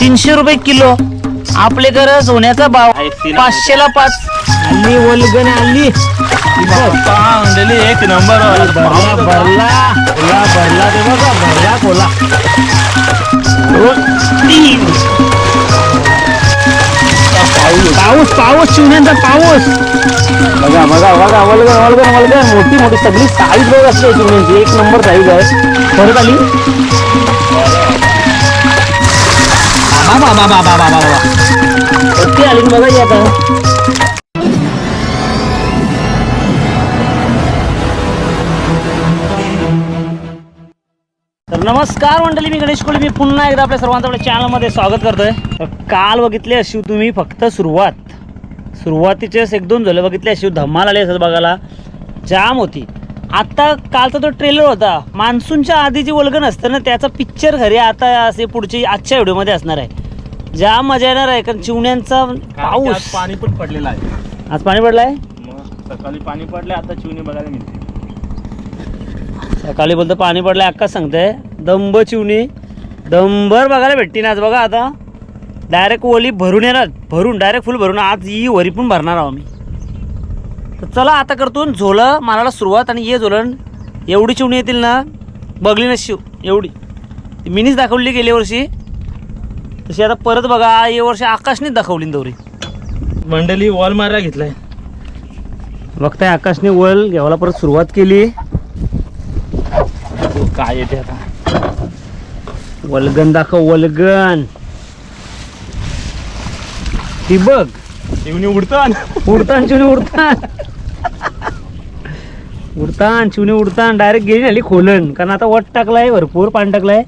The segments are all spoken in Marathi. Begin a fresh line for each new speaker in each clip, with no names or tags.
तीनशे रुपये किलो. आपले घर सोन्याचा भाव
ऐकती ना.
पाचशेला पाच. आली वलगण आली.
एक नंबर.
भरला भरला ते बघा भरला कोला. पाऊस पाऊस चिवण्यांचा पाऊस. बघा बघा बघा वलगण वलगण वलगण. मोठी मोठी सगळी साईज बघ असते चिवण्यांची एक नंबर साईज आहे. परत आली. बाबा बाबा बाबा बाबा आली बघा आता तर नमस्कार मंडळी मी गणेश कोळी मी पुन्हा एकदा आपल्या सर्वांचं आपल्या चॅनलमध्ये स्वागत करतोय तर काल बघितले अशी तुम्ही फक्त सुरुवात सुरुवातीचेच एक दोन झाले बघितले अशी धमाल आली असत बघायला जाम होती आता कालचा तो ट्रेलर होता मान्सूनच्या आधी जी वल्गन असतं ना त्याचा पिक्चर घरी आता असे पुढची आजच्या व्हिडिओमध्ये असणार आहे जाम मजा येणार आहे कारण चिवण्यांचा पाऊस.
पाणी पण पडलेलं आहे.
आज पाणी पडलाय
मग सकाळी पाणी पडले आता चिवणी बघायला मिळते.
सकाळी बोलतो पाणी पडलं अक्काच सांगते दंब चिवणी. दंबर बघायला भेटते ना आज बघा आता. डायरेक्ट ओली भरून येणार भरून डायरेक्ट फुल भरून. आज ही वरी पण भरणार आहोत आम्ही. तर चला आता करतो झोलं मारायला सुरुवात आणि ये झोलन एवढी चिवणी येतील ना बघली नशी एवढी. ती मिनीच दाखवली गेल्या वर्षी. तशी आता परत बघा या वर्षी आकाशनेच दाखवली दौरी.
मंडळी वॉल मारायला घेतलाय.
बघताय आकाशने वल घ्यायला परत सुरुवात केली.
काय येते आता.
वलगन दाखव वलगन ती बघ.
चिवणी उडतात
उडतान चिवणी उडतान. उडतान चिवणी उडतान. डायरेक्ट गेली झाली खोलन कारण आता वट टाकलाय भरपूर पाणी टाकलाय.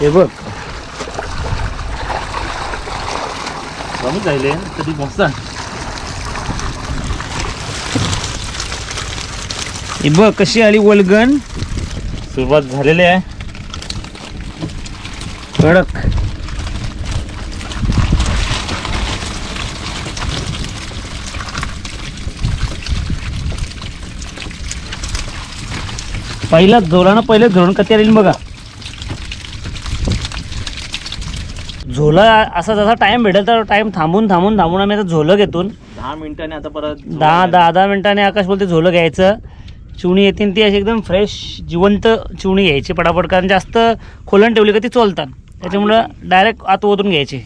हे बघ.
कमी जायले तरी मस्त
हे बघ कशी आली वलगन
सुरुवात झालेली आहे.
कडक. पहिला झोलानं पहिले झोळून कधी आली बघा. झोला असा जसा टाइम भेटेल तर टाइम थांबून थांबून थांबून आम्ही आता झोलं घेतून.
दहा मिनिटाने आता परत
दहा दहा दहा मिनिटांनी आकाश बोलते झोलं घ्यायचं. चिवणी येतील ती अशी एकदम फ्रेश जिवंत चिवणी घ्यायची. पटापट कारण जास्त खोलन ठेवली का ती चोलतात. त्याच्यामुळं डायरेक्ट आत ओतून घ्यायचे.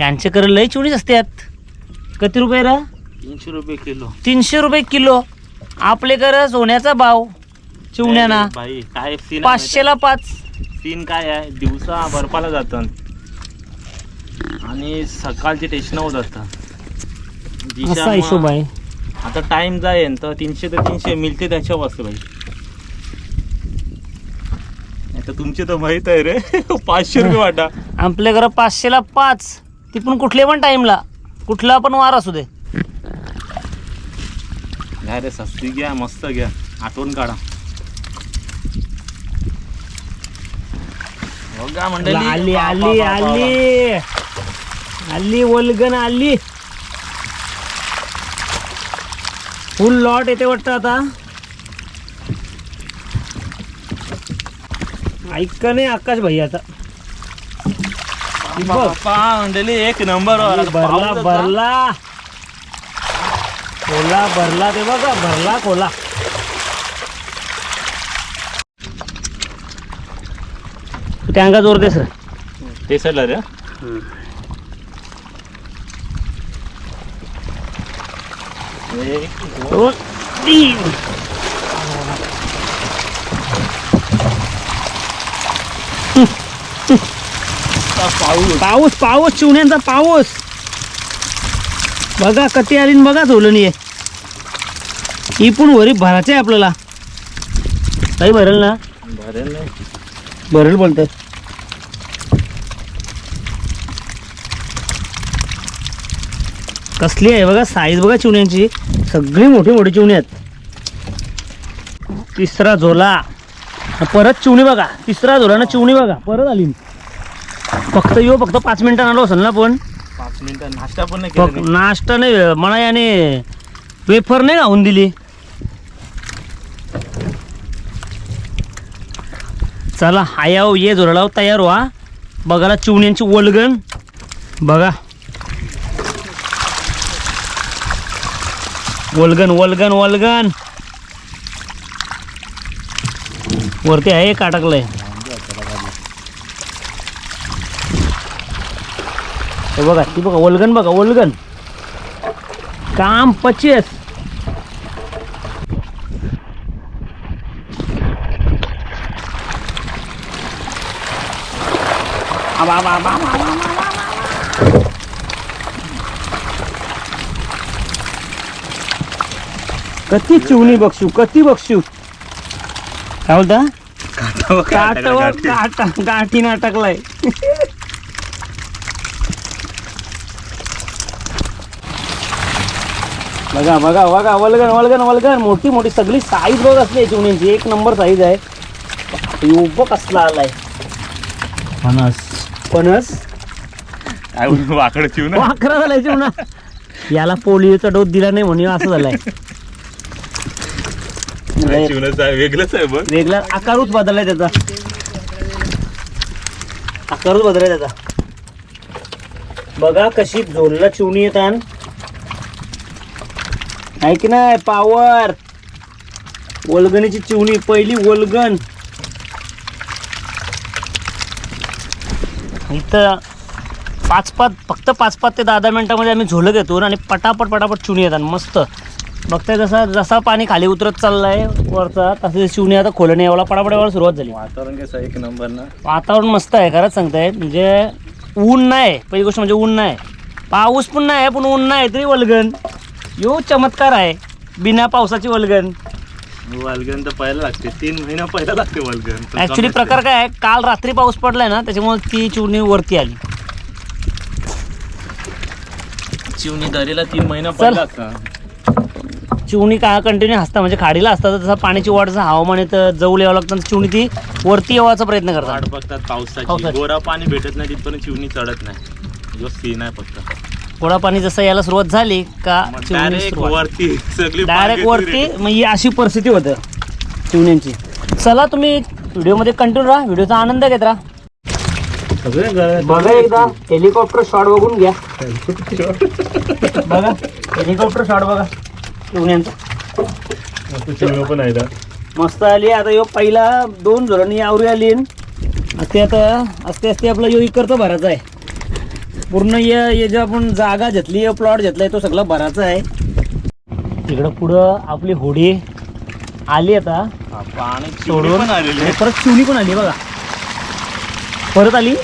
यांचे कर लय चिवणीच असतात किती रुपये रा?
तीनशे रुपये किलो.
तीनशे रुपये किलो. आपले कर सोन्याचा भाव. चिवण्याना. पाचशेला पाच.
सीन काय आहे? दिवसा बर्फाला जातात आणि सकाळचे टेशन होत असतात
असा हिशोब आहे.
आता टाइम जाईल तर तीनशे ते तीनशे मिळते त्याच्या वाजते भाई आता तुमचे तर माहीत आहे रे. पाचशे रुपये वाटा.
आपल्या घरा पाचशेला पाच. ती पण कुठल्या पण टाईमला कुठला पण वार असू दे.
घ्या रे सस्ती घ्या मस्त घ्या. आठवण काढा. मंडळी.
आली आली आली. आली वलगन आली. फुल लॉट येते वाटतं आता. ऐक नाही आकाश भाई आता.
मंडळी एक नंबर
भरला भरला. कोला भरला ते बघा भरला कोला. त्यांगा जोर दे सर.
ते सर रे दोन,
तीन
पाऊस
पाऊस पाऊस चिवण्यांचा पाऊस. बघा कती आली न बघा झोलणी आहे ही पण वरी भरायचे आहे आपल्याला. काही भरेल ना?
भरेल नाही.
भरेल बोलतोय. कसली आहे बघा साईज बघा चिवण्यांची. सगळी मोठी मोठी चिवणी आहेत. तिसरा झोला. परत चिवणी बघा. तिसरा झोला ना चिवणी बघा. परत आली. फक्त येऊ फक्त पाच मिनिटं आलो असेल ना पण.
नाश्ता नाही
नाश्ता नाही मला याने वेफर नाही लावून दिली. चला हायाव ये झोरडाव तयार व्हा. बघायला चिवण्यांची ओलगण बघा. वलगन वलगन वलगन. वरती आहे का अटकलंय बघा ती बघा वलगन बघा वलगन. काम पचेस. आबा, आबा, आबा, आबा, आबा. कती चिवणी बक्षू कती बक्षू काय बोलता काटवर काटा गाठी नाटकलाय. बघा बघा बघा वलगन वलगन वलगन मोठी मोठी सगळी साईज बघ असली आहे चिवणींची एक नंबर साईज आहे. उभं कसला आलाय. फणस फणस
वाकड चिव ना
वाकरा झालाय चिवणा. याला पोलिओचा डोस दिला नाही म्हणून असं झालाय.
चिवण्याचं आहे वेगळंच आहे बघ.
वेगळा आकारच बदललाय त्याचा. आकारच बदललाय त्याचा. बघा कशी झोलला चिवणी येतात आहे की नाही पावर वलगणीची चिवणी पहिली वलगण. इथं पाच पाच फक्त पाच पाच ते दहा दहा मिनिटामध्ये आम्ही झोलं घेतो आणि पटापट पटापट चिवणी येतात मस्त. बघताय जसा जसा पाणी खाली उतरत चाललाय वरचा तसे चिवणी आता खोलणे यावला पटापट यावला सुरुवात झाली.
वातावरण कसं एक नंबर ना?
वातावरण मस्त आहे खरंच सांगताय. म्हणजे ऊन नाही पहिली गोष्ट म्हणजे ऊन नाही. पाऊस पण नाही पण ऊन नाही तरी वलगन यो चमत्कार आहे बिना पावसाची वलगन
वालगन तर पहिला लागते तीन महिना पहिला लागते वालगन
ऍक्च्युली प्रकार काय आहे काल रात्री पाऊस पडलाय ना त्याच्यामुळे ती चिवणी वरती आली.
चिवणी दरीला तीन महिना
चल.
पहिला
चिवणी का कंटिन्यू हसता? म्हणजे खाडीला असतात तर तसं पाण्याची वाढ जसं हवामान येतं जवळ यावं लागतं चिवणी ती वरती येवाचा प्रयत्न करतात.
वाट बघतात पावसाची.
पावसाची.
गोरा पाणी भेटत नाही तिथपर्यंत चिवणी चढत नाही. जो सीन आहे फक्त.
गोडा पाणी जसं यायला सुरुवात झाली का चिवणी
डायरेक्ट वरती सगळी
डायरेक्ट वरती. मग ही अशी परिस्थिती होतं चिवण्यांची. चला तुम्ही व्हिडिओमध्ये कंटिन्यू राहा व्हिडिओचा आनंद घेत राहा. बघा एकदा हेलिकॉप्टर शॉट बघून घ्या. बघा हेलिकॉप्टर शॉट बघा.
मस्त पण आहे.
मस्त आली. आता यो पहिला दोन झोरांनी आवरी आली. ते आता असते असते आपला यो इकडचा भरायचा आहे. पूर्ण ये ये जो आपण जागा घेतली प्लॉट घेतलाय तो सगळा भरायचा आहे. इकडं पुढं आपली होडी आली आता.
पाणी
सोडून
पण आलेली
आणि
आहे.
परत चिवणी पण आली बघा. परत आली.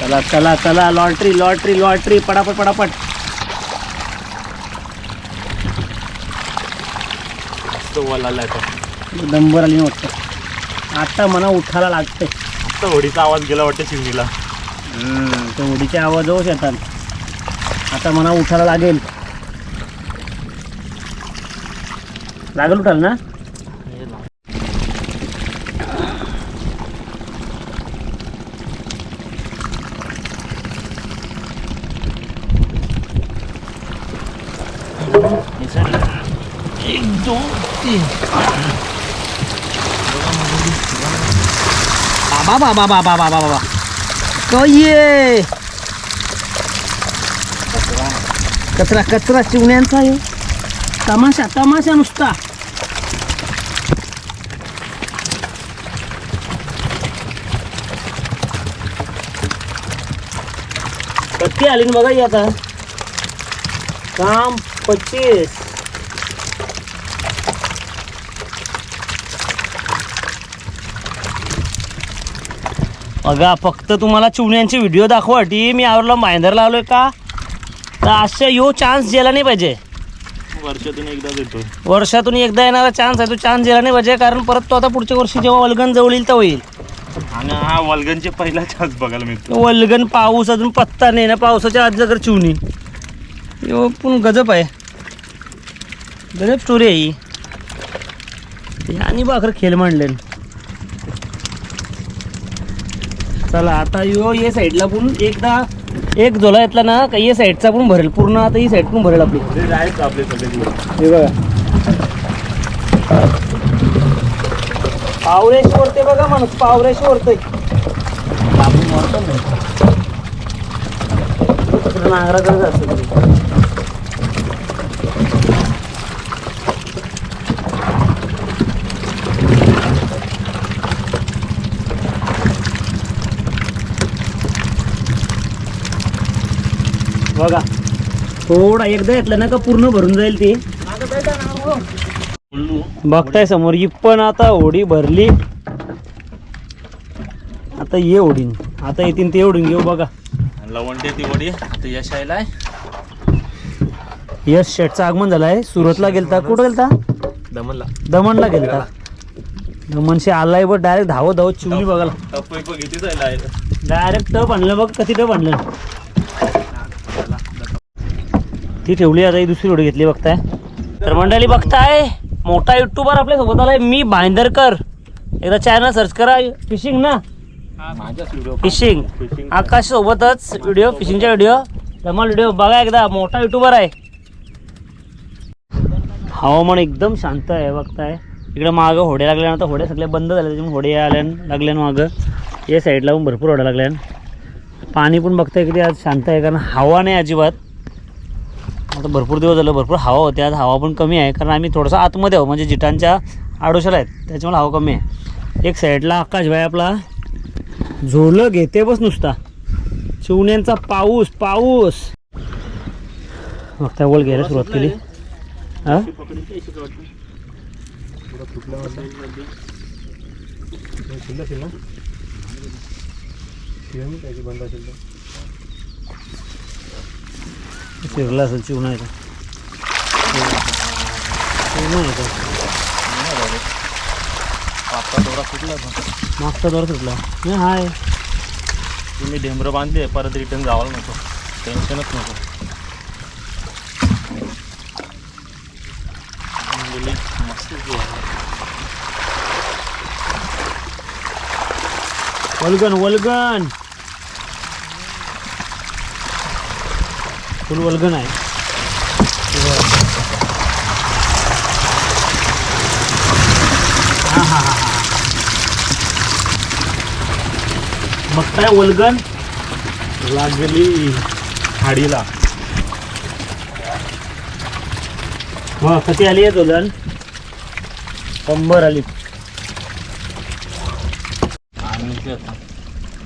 चला चला चला. Lottery lottery lottery. पटापट पटापट.
मस्त तो.
नंबर आली वाटतं. आता मला उठायला लागते
होडीचा आवाज गेला वाटतं चिवणीला
तर उडीचे आवाज होत येतात आता मला उठायला लागेल. लागेल उठाल ना? बाबा बाबा बाबा बाबा बाबा ये कचरा कचरा चिवण्यांचा आहे. तमाशा तमाशा नुसता. पत्ती आली ना बघा आता. काम पच्चीस. बघा फक्त तुम्हाला चिवण्यांचे व्हिडिओ दाखवाटी मी आवरला माहिंदरला आलोय का? तर अशा यो चान्स गेला नाही पाहिजे.
वर्षातून एकदाच येतो
वर्षातून एकदा येणारा चान्स आहे तो चान्स गेला नाही पाहिजे कारण परत तो आता पुढच्या वर्षी जेव्हा वल्गन जवळ येईल तर होईल
आणि हा वल्गनचे पहिला चान्स बघायला मिळतो.
वल्गन पाऊस अजून पत्ता नाही ना पावसाच्या आत जर चिवणी यो पण गजब आहे. गजब स्टोरी आहे ही. हे आणि बाखर खेळ मांडले चला आता यो ये साईडला पण एकदा एक झोला येतला ना का ये साईडचा पण भरेल पूर्ण आता ही साईड पण भरेल आपली. हे बघा. पावरेशी वरते बघा माणूस पावरेशी वरते नांगराकडे जास्त बघा. थोडा एकदा घेतलं ना का पूर्ण भरून जाईल ते. बघताय समोर ही पण आता होडी भरली. आता ये ओढीन आता येतील ते ओढून घेऊ बघा.
लवंडे ती वडी आता यश आहे.
यश शेटचं आगमन झालंय. सुरतला गेलता. कुठं गेलता?
दमनला.
दमणला गेलता. दमणशी आलाय बघ डायरेक्ट धावत धावत चिवली बघायला. डायरेक्ट टप आणलं बघ कधी टप आणलं? ती ठेवली आता ही दुसरी व्हिडिओ घेतली बघताय. तर मंडळी बघताय मोठा युट्यूबर आपल्यासोबत आलाय मी भाईंदरकर. एकदा चॅनल सर्च करा फिशिंग ना? फिशिंग आकाश सोबतच व्हिडिओ फिशिंगचा व्हिडिओ धमाल व्हिडिओ बघा एकदा मोठा युट्यूबर आहे. हवामान एकदम शांत आहे बघताय. इकडे मागं होड्या लागल्यानंतर होड्या सगळ्या बंद झाल्या त्याच्यामुळे होड्या आल्या लागल्यानं मागं. या साईडला पण भरपूर होड्या लागल्यान पाणी पण बघताय किती आज शांत आहे कारण हवा नाही अजिबात. आता भरपूर दिवस झालं भरपूर हवा होती. आज हवा पण कमी आहे कारण आम्ही थोडंसं आतमध्ये आहो म्हणजे जिटांच्या आडोशाला आहेत. त्याच्यामुळे हवा कमी आहे. एक साईडला आकाश भाई आपला झोलं घेते बस नुसता. चिवण्यांचा पाऊस पाऊस. मग त्या वर घ्यायला सुरुवात केली. हा? फिरला असेल चिवणा येतो चिवणा येतो
पापा दोरा होता.
मागचा दर सुटला नाही हाय
तुम्ही ढेंबरं बांधले परत रिटर्न जावायला नको. टेन्शनच नको. मस्त जीव आहे.
वल्गन वल्गन. फुल वल्गन आहे. हा हा हा हा. बघताय वल्गन
लागली हाडीला.
हो कधी आली आहे दोलन शंभर आली.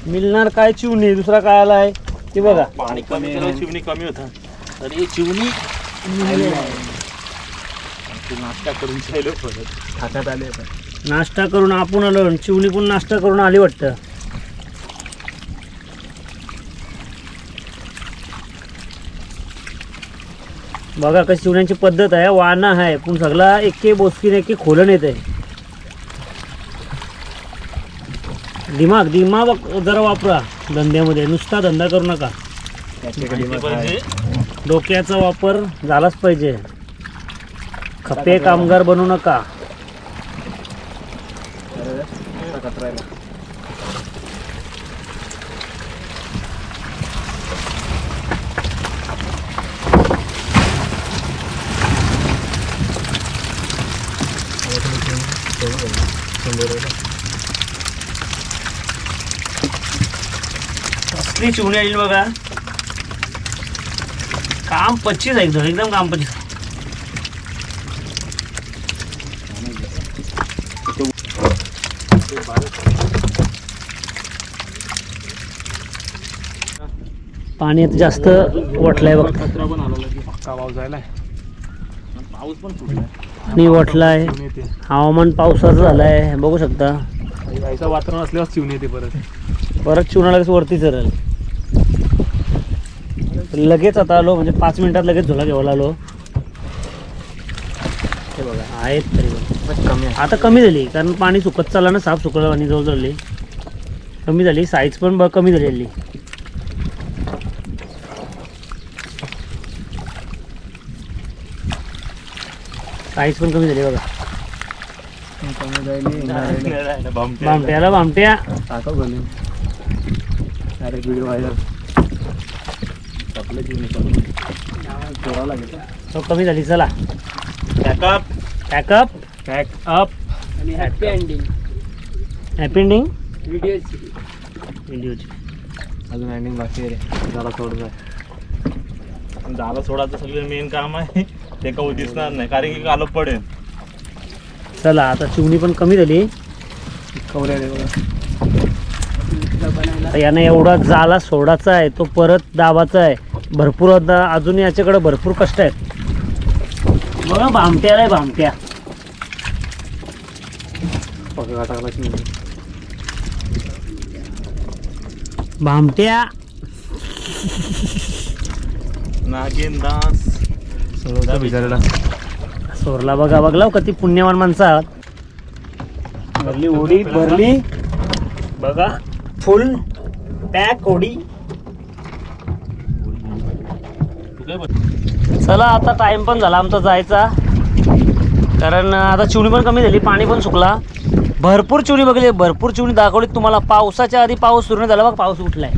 मिळणार काय चिवणी? दुसरा काय आला आहे ते बघा.
पाणी कमी केलं कमी होता. तरी नाश्ता करून परत. खात्यात आले
नाश्ता करून आपण आलो आणि चिवणी पण नाश्ता करून आली वाटतं. बघा कशी चिवण्याची पद्धत आहे वाना आहे. पण सगळा एके बोसकीने एके खोलन येत आहे दिमाग दिमाग जरा वापरा. धंद्यामध्ये नुसता धंदा करू नका. डोक्याचा वापर झालाच पाहिजे. खपे कामगार बनू नका. कसली चिवणी आली बघा. काम पच्चीस आहे एकदम एकदम काम पच्चीस. पाणी आता जास्त वटलंय बघ.
पण
वटलंय. हवामान पावसाचं झालंय बघू शकता.
वातावरण असल्यावर चिवणी येते परत.
परत चिवणा लगेच वरती चढेल. लगेच आता आलो म्हणजे पाच मिनिटात लगेच झोला घ्यायला आलो. हे बघा आहेत तरी
कमी
आता कमी झाली कारण पाणी सुकत चाललं ना साफ सुकलं पाणी जवळ झाली कमी झाली साईज पण ब कमी झालेली साईज पण कमी झाली बघा. बामट्याला बामट्या.
व्हिडिओ व्हायरल आपलं चिवणी कमी लागेल
तो कमी झाली चला.
Pack up
pack up
pack up
आणि हॅपी एंडिंग हॅपी एंडिंग
व्हिडिओची
व्हिडिओची
अजून एंडिंग बाकी आहे जरा सोडतोय
झालं सोडायचं सगळं मेन काम आहे. ते काही दिसणार नाही कारण की कालो पडेल.
चला आता चिवणी पण कमी झाली.
कवऱ्या रे बघा.
तर यानं एवढा जाला सोडाचा आहे तो परत दाबाचा आहे. भरपूर आता अजून याच्याकडे भरपूर कष्ट आहेत. बघा भामट्याला आहे भामट्या. भामट्या.
नागिन दास
सगळं बिचारायला
सोरला बघा बघला हो किती पुण्यवान माणसं. आहात भरली ओढी भरली. बघा. फुल पॅक ओढी
तू काय बघ
चला आता टाइम पण झाला आमचा जायचा. कारण आता चिवणी पण कमी झाली पाणी पण सुकला. भरपूर चिवणी बघली भरपूर चिवणी दाखवली तुम्हाला. पावसाच्या आधी पाऊस सुरू नाही झाला बघ पाऊस उठलाय.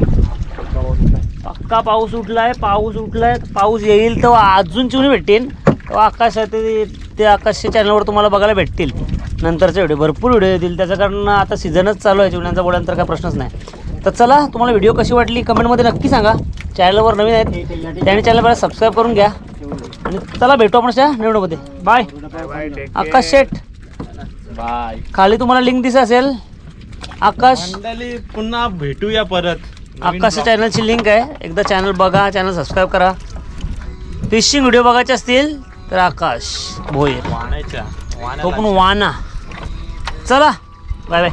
पक्का पाऊस उठलाय पाऊस उठलाय. पाऊस येईल तेव्हा अजून चिवणी भेटतील. तेव्हा आकाश ते आकाशच्या चॅनलवर तुम्हाला बघायला भेटतील. नंतरचे व्हिडिओ भरपूर व्हिडिओ येतील. त्याचं कारण आता सीझनच चालू आहे. चिवण्यांचा बोलल्यानंतर काय प्रश्नच नाही. तर चला तुम्हाला व्हिडिओ कशी वाटली कमेंटमध्ये नक्की सांगा. चॅनलवर नवीन आहेत त्याने चॅनल पहिला सबस्क्राईब करून घ्या. आणि चला भेटू आपण अशा व्हिडिओमध्ये बाय आकाश शेठ.
बाय
खाली तुम्हाला लिंक दिसत असेल. आकाश.
मंडळी पुन्हा भेटूया परत.
आकाशच्या चॅनलची लिंक आहे. एकदा चॅनल बघा चॅनल सबस्क्राईब करा. फिशिंग व्हिडिओ बघायचे असतील तर आकाश
वाण्याच्या
तो पण वाना चला. Bye bye